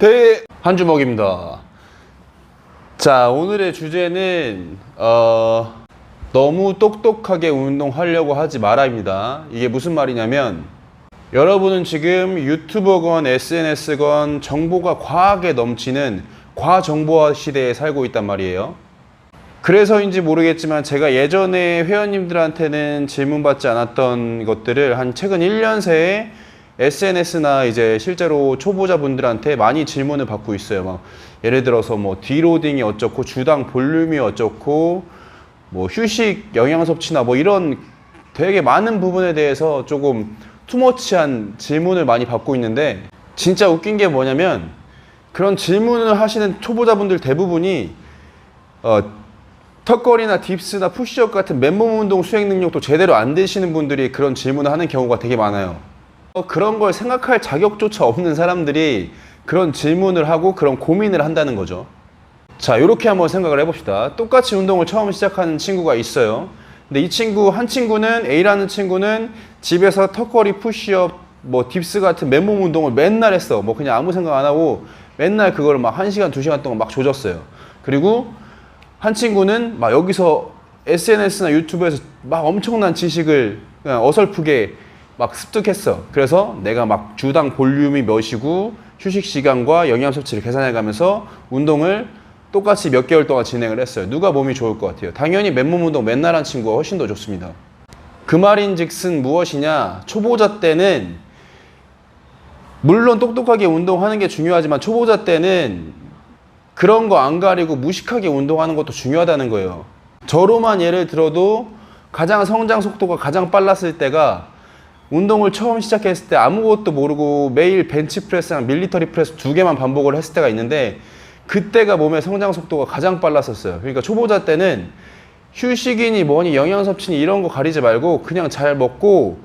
대한 주먹입니다. 자 오늘의 주제는 어, 너무 똑똑하게 운동하려고 하지 말아입니다. 이게 무슨 말이냐면 여러분은 지금 유튜버건 SNS건 정보가 과하게 넘치는 과정보화 시대에 살고 있단 말이에요. 그래서인지 모르겠지만 제가 예전에 회원님들한테는 질문받지 않았던 것들을 한 최근 1년 새에 SNS나 이제 실제로 초보자분들한테 많이 질문을 받고 있어요. 막 예를 들어서 뭐 디로딩이 어쩌고 주당 볼륨이 어쩌고 뭐 휴식 영양 섭취나 뭐 이런 되게 많은 부분에 대해서 조금 투머치한 질문을 많이 받고 있는데 진짜 웃긴 게 뭐냐면 그런 질문을 하시는 초보자분들 대부분이 어, 턱걸이나 딥스나 푸시업 같은 맨몸 운동 수행 능력도 제대로 안 되시는 분들이 그런 질문을 하는 경우가 되게 많아요. 어, 그런 걸 생각할 자격조차 없는 사람들이 그런 질문을 하고 그런 고민을 한다는 거죠. 자, 이렇게 한번 생각을 해봅시다. 똑같이 운동을 처음 시작하는 친구가 있어요. 근데 이 친구, 한 친구는, A라는 친구는 집에서 턱걸이, 푸시업, 뭐 딥스 같은 맨몸 운동을 맨날 했어. 뭐 그냥 아무 생각 안 하고 맨날 그걸 막 1시간, 2시간 동안 막 조졌어요. 그리고 한 친구는 막 여기서 SNS나 유튜브에서 막 엄청난 지식을 어설프게 막 습득했어. 그래서 내가 막 주당 볼륨이 몇이고 휴식 시간과 영양 섭취를 계산해 가면서 운동을 똑같이 몇 개월 동안 진행을 했어요. 누가 몸이 좋을 것 같아요? 당연히 맨몸 운동 맨날 한 친구가 훨씬 더 좋습니다. 그 말인 즉슨 무엇이냐? 초보자 때는 물론 똑똑하게 운동하는 게 중요하지만 초보자 때는 그런 거 안 가리고 무식하게 운동하는 것도 중요하다는 거예요. 저로만 예를 들어도 가장 성장 속도가 가장 빨랐을 때가 운동을 처음 시작했을 때 아무것도 모르고 매일 벤치프레스랑 밀리터리 프레스 두 개만 반복을 했을 때가 있는데 그때가 몸의 성장 속도가 가장 빨랐었어요. 그러니까 초보자 때는 휴식이니 뭐니 영양 섭취니 이런 거 가리지 말고 그냥 잘 먹고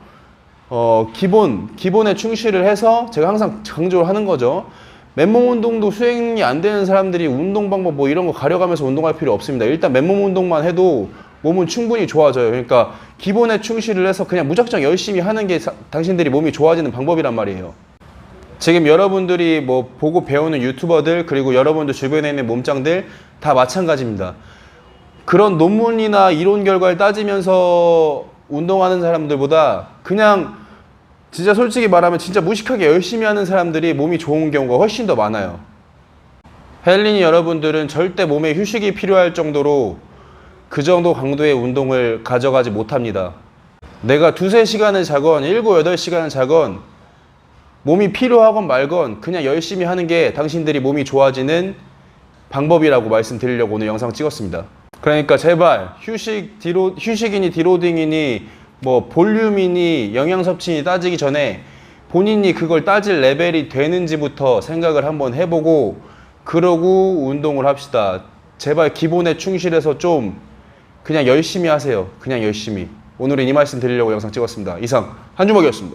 어 기본 기본에 충실을 해서 제가 항상 강조를 하는 거죠. 맨몸 운동도 수행이 안 되는 사람들이 운동 방법 뭐 이런 거 가려가면서 운동할 필요 없습니다. 일단 맨몸 운동만 해도 몸은 충분히 좋아져요. 그러니까 기본에 충실을 해서 그냥 무작정 열심히 하는 게 사- 당신들이 몸이 좋아지는 방법이란 말이에요. 지금 여러분들이 뭐 보고 배우는 유튜버들 그리고 여러분들 주변에 있는 몸짱들 다 마찬가지입니다. 그런 논문이나 이론 결과를 따지면서 운동하는 사람들보다 그냥 진짜 솔직히 말하면 진짜 무식하게 열심히 하는 사람들이 몸이 좋은 경우가 훨씬 더 많아요. 헬린이 여러분들은 절대 몸에 휴식이 필요할 정도로 그 정도 강도의 운동을 가져가지 못합니다. 내가 두세 시간을 자건 일곱 여덟 시간을 자건 몸이 필요하건 말건 그냥 열심히 하는 게 당신들이 몸이 좋아지는 방법이라고 말씀드리려고 오늘 영상 찍었습니다. 그러니까 제발 휴식 디로 휴식이니 디로딩이니 뭐 볼륨이니 영양 섭취니 따지기 전에 본인이 그걸 따질 레벨이 되는지부터 생각을 한번 해보고 그러고 운동을 합시다. 제발 기본에 충실해서 좀 그냥 열심히 하세요. 그냥 열심히. 오늘은 이 말씀 드리려고 영상 찍었습니다. 이상 한주먹이었습니다.